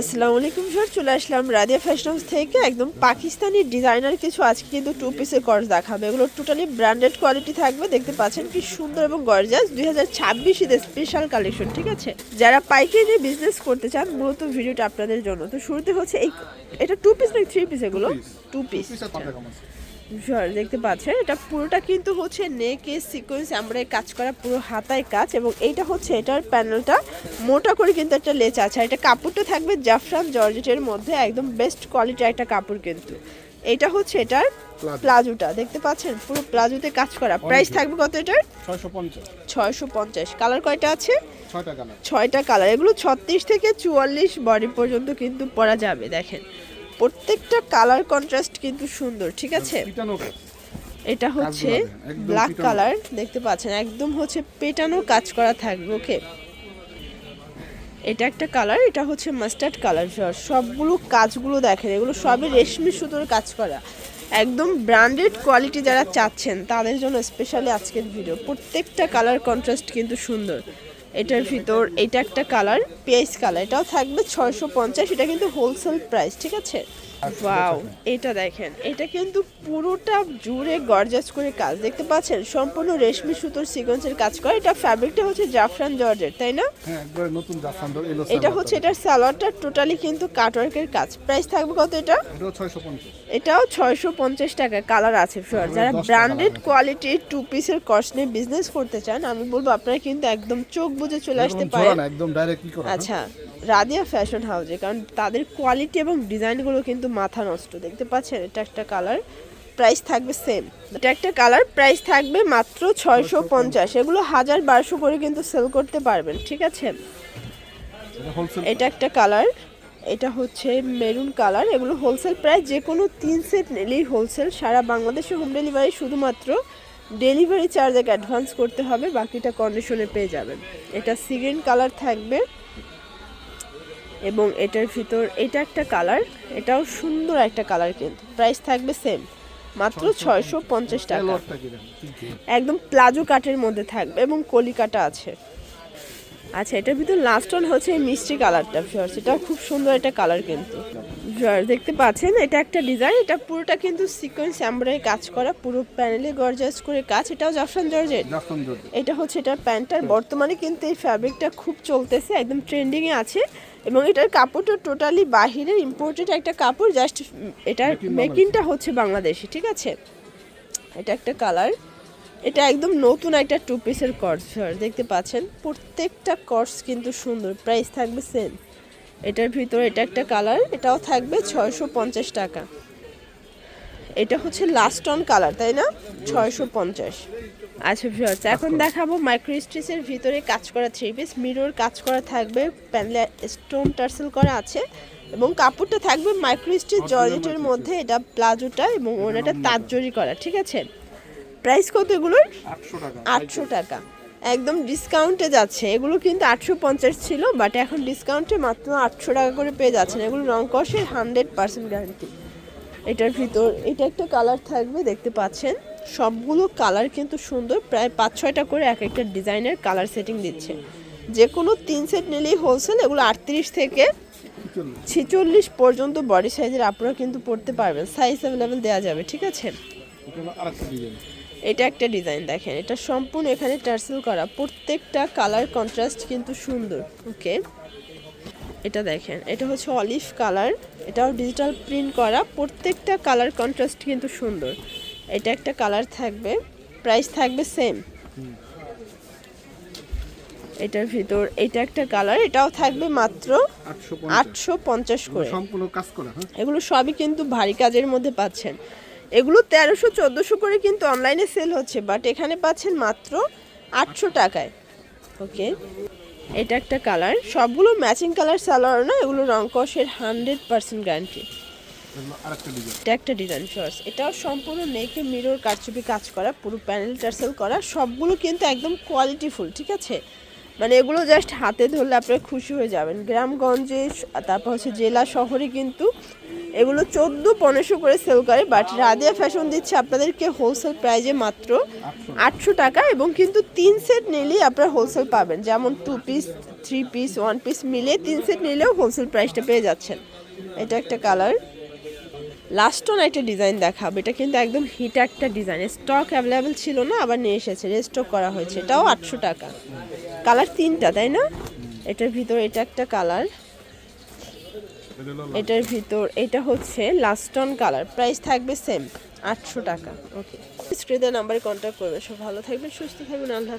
আসসালামু আলাইকুম স্যার চলে আসলাম রাদিয়া ফ্যাশন হাউস থেকে। একদম পাকিস্তানি ডিজাইনার কিছু আজকে কিন্তু টু পিসের কর্স দেখাবে। এগুলো টোটালি ব্র্যান্ডেড কোয়ালিটি থাকবে। দেখতে পাচ্ছেন কি সুন্দর এবং গর্জাস দুই হাজার ছাব্বিশ ঈদের স্পেশাল কালেকশন ঠিক আছে? যারা পাইকারি নিয়ে বিজনেস করতে চান মূলত ভিডিওটা আপনাদের জন্য। তো শুরুতে হচ্ছে এই এটা টু পিস নাকি থ্রি পিস এগুলো? টু পিস দেখতে পাচ্ছেন এটা পুরোটা কিন্তু হচ্ছে নেকে সিকোয়েন্স আমরা কাজ করা পুরো হাতায় কাজ এবং এইটা হচ্ছে এটার প্যানেলটা মোটা করে কিন্তু একটা লেচ আছে এটা কাপড়টা থাকবে জাফরান জর্জেটের মধ্যে একদম বেস্ট কোয়ালিটির একটা কাপড় কিন্তু। এটা হচ্ছে এটার প্লাজোটা দেখতে পাচ্ছেন? পুরো প্লাজোতে কাজ করা। প্রাইস থাকবে কত এটার? ছয়শো পঞ্চাশ। কালার কয়টা আছে? ছয়টা কালার এগুলো ছত্রিশ থেকে চুয়াল্লিশ বডি পর্যন্ত কিন্তু পরা যাবে দেখেন। প্রত্যেকটা কালার কন্ট্রাস্ট কিন্তু সুন্দর ঠিক আছে? এটা হচ্ছে ব্ল্যাক কালার দেখতে পাচ্ছেন? একদম হচ্ছে পেটানো কাজ করা থাকবে ওকে এটা একটা কালার এটা হচ্ছে মাস্টার্ড কালার সবগুলো কাজগুলো দেখেন এগুলো সবই রেশমি সুতোর কাজ করা। একদম ব্র্যান্ডেড কোয়ালিটি যারা চাচ্ছেন তাদের জন্য স্পেশালি আজকের ভিডিও প্রত্যেকটা কালার কন্ট্রাস্ট কিন্তু সুন্দর। এটার ভিতর এটা একটা কালার পেঁয়াজ কালার এটাও থাকবে ছয়শো পঞ্চাশ, এটা কিন্তু হোলসেল প্রাইস ঠিক আছে? ওয়াও এটা দেখেন। এটা কিন্তু পুরোটা জুড়ে গর্জাস করে কাজ। দেখতে পাচ্ছেন? সম্পূর্ণ রেশমি সুতোর সিকোয়েন্সের কাজ করে। এটা ফ্যাব্রিকটা হচ্ছে জাফরান জর্জের তাই না? হ্যাঁ নতুন জাফরান এটা হচ্ছে এটার সালোয়ারটা টোটালি কিন্তু কাটওয়ার্কের কাজ। প্রাইস থাকবে কত এটা? এটাও ছয়শো পঞ্চাশ। টাকা। কালার আছে শিওর যারা ব্র্যান্ডেড। কোয়ালিটির টু পিসের কস্ট নিয়ে বিজনেস করতে চান আমি বলব আপনারা কিন্তু একদম চোখ বুজে চলে আসতে পারেন। একদম ডাইরেক্ট কি করা আচ্ছা। রাদিয়া ফ্যাশন হাউসে কারণ তাদের কোয়ালিটি এবং ডিজাইনগুলো কিন্তু মাথা নষ্ট। দেখতে পাচ্ছেন এটা একটা কালার প্রাইস থাকবে সেম এটা একটা কালার প্রাইস থাকবে মাত্র ছয়শো পঞ্চাশ। এগুলো হাজার বারোশো করে কিন্তু সেল করতে পারবেন ঠিক আছে? এটা একটা কালার এটা হচ্ছে মেরুন কালার এগুলো হোলসেল প্রায় যে কোনো তিন সেট নিলেই হোলসেল সারা বাংলাদেশে হোম ডেলিভারি শুধুমাত্র ডেলিভারি চার্জ এক অ্যাডভান্স করতে হবে বাকিটা কন্ডিশনে পেয়ে যাবেন। এটা সিগ্রিন কালার থাকবে। এবং এটার ভিতর এটা একটা কালার এটাও সুন্দর একটা কালার কিন্তু। প্রাইস থাকবে সেম মাত্র ছয়শো পঞ্চাশ টাকা। একদম প্লাজো কাটের মধ্যে থাকবে এবং কলিকাটা আছে। আচ্ছা এটার ভিতর লাস্ট ওয়ান হচ্ছে মিষ্টি কালারটা ফিওর্স এটা খুব সুন্দর একটা কালার কিন্তু। Sure, দেখতে পাচ্ছেন? এটা একটা ডিজাইন এটা পুরোটা কিন্তু সিকোয়েন্স এমব্রয়ডারি কাজ করা পুরো প্যানেলে গর্জাস করে কাজ। এটাও জাফরান জর্জেট। এটা হচ্ছে এটার প্যান্টার বর্তমানে কিন্তু এই ফ্যাব্রিকটা খুব চলতেছে একদম ট্রেন্ডিংয়ে আছে। এবং এটার কাপড়টা টোটালি বাহিরের ইম্পোর্টেড একটা কাপড় জাস্ট এটার মেকিংটা হচ্ছে বাংলাদেশি ঠিক আছে? এটা একটা কালার এটা একদম নতুন একটা টু পিসের কর্স দেখতে পাচ্ছেন? প্রত্যেকটা কর্স কিন্তু সুন্দর প্রাইস থাকবে সেম এটার ভিতরে এটা একটা কালার এটাও থাকবে ছয়শো পঞ্চাশ টাকা। এটা হচ্ছে লাস্ট অন কালার তাই না? ছয়শো পঞ্চাশ। আচ্ছা ভিউয়ার্স এখন দেখাবো মাইক্রো স্টিচের ভিতরে কাজ করা থ্রি পিস মিরর কাজ করা থাকবে প্যানেলে স্টোন টার্সেল করা আছে এবং কাপড়টা থাকবে মাইক্রো স্টিচ জর্জেটের মধ্যে এটা প্লাজোটা এবং ওনাটা তাঁতজরি করা ঠিক আছে? প্রাইস কত এগুলোর? আটশো টাকা। আটশো টাকা। একদম ডিসকাউন্টে যাচ্ছে। এগুলো কিন্তু আটশো পঞ্চাশ ছিল বাট এখন ডিসকাউন্টে মাত্র আটশো টাকা করে পেয়ে যাচ্ছেন। এগুলো রং কষের হান্ড্রেড পার্সেন্ট গ্যারান্টি এটার ভিতর, এটা একটা কালার থাকবে, দেখতে পাচ্ছেন। সবগুলো কালার কিন্তু সুন্দর, প্রায় পাঁচ ছয়টা করে এক একটা ডিজাইনের কালার সেটিং দিচ্ছে। যে কোনো তিন সেট নিলেই হোলসেল এগুলো আটত্রিশ থেকে। ছিচল্লিশ পর্যন্ত বডি সাইজের আপনারা কিন্তু পড়তে পারবেন। সাইজ অ্যাভেলেবেল দেওয়া যাবে, ঠিক আছে? এটা একটা ডিজাইন দেখেন। এটা সম্পূর্ণ এখানে টার্সেল করা। প্রত্যেকটা কালার কন্ট্রাস্ট কিন্তু সুন্দর ওকে এটা দেখেন এটা হচ্ছে অলিভ কালার এটাও ডিজিটাল প্রিন্ট করা। প্রত্যেকটা কালার কন্ট্রাস্ট কিন্তু সুন্দর। এটা একটা কালার থাকবে। প্রাইস থাকবে সেম এটার ভিতর এটা একটা কালার এটাও থাকবে মাত্র আটশো পঞ্চাশ। করে। সম্পূর্ণ কাজ করা হ্যাঁ? এগুলো সবই কিন্তু ভারী কাজের মধ্যে পাচ্ছেন। এগুলো তেরোশো চোদ্দোশো করে কিন্তু অনলাইনে সেল হচ্ছে বাট এখানে পাচ্ছেন মাত্র আটশো টাকায়। ওকে এটা একটা কালার সবগুলো ম্যাচিং কালার সালোয়ার না এগুলো রং কষের হান্ড্রেড পার্সেন্ট গ্যারান্টি এটা একটা ডিজাইন শর্টস এটাও সম্পূর্ণ নেকে মিরর কারচুপি কাজ করা পুরো প্যানেল টার্সেল করা। সবগুলো কিন্তু একদম কোয়ালিটিফুল ঠিক আছে? মানে এগুলো জাস্ট হাতে ধরলে আপনারা খুশি হয়ে যাবেন। গ্রামগঞ্জে তারপর হচ্ছে জেলা শহরে কিন্তু এগুলো চোদ্দ, পনেরোশো করে সেল করে বাট রাদিয়া ফ্যাশন দিচ্ছে আপনাদেরকে হোলসেল প্রাইজে মাত্র আটশো টাকা এবং কিন্তু তিন সেট নিলেই আপনারা হোলসেল পাবেন। যেমন two piece three piece one piece মিলে তিন সেট নিলেও হোলসেল প্রাইসটা পেয়ে যাচ্ছেন। এটা একটা কালার লাস্ট অন একটা ডিজাইন দেখাবো। এটা কিন্তু একদম হিট একটা ডিজাইন স্টক অ্যাভেলেবেল ছিল না, আবার নিয়ে এসেছে। রেস্টক করা হয়েছে। এটাও আটশো টাকা। কালার তিনটা, তাই না? এটার ভিতর এটা একটা কালার। এটার ভিতর এটা হচ্ছে লাস্টন কালার। প্রাইস থাকবে সেম আটশো টাকা। ওকে স্ক্রিনের নাম্বারে কন্ট্যাক্ট করবে সব ভালো থাকবেন, সুস্থ থাকবেন। আল্লাহ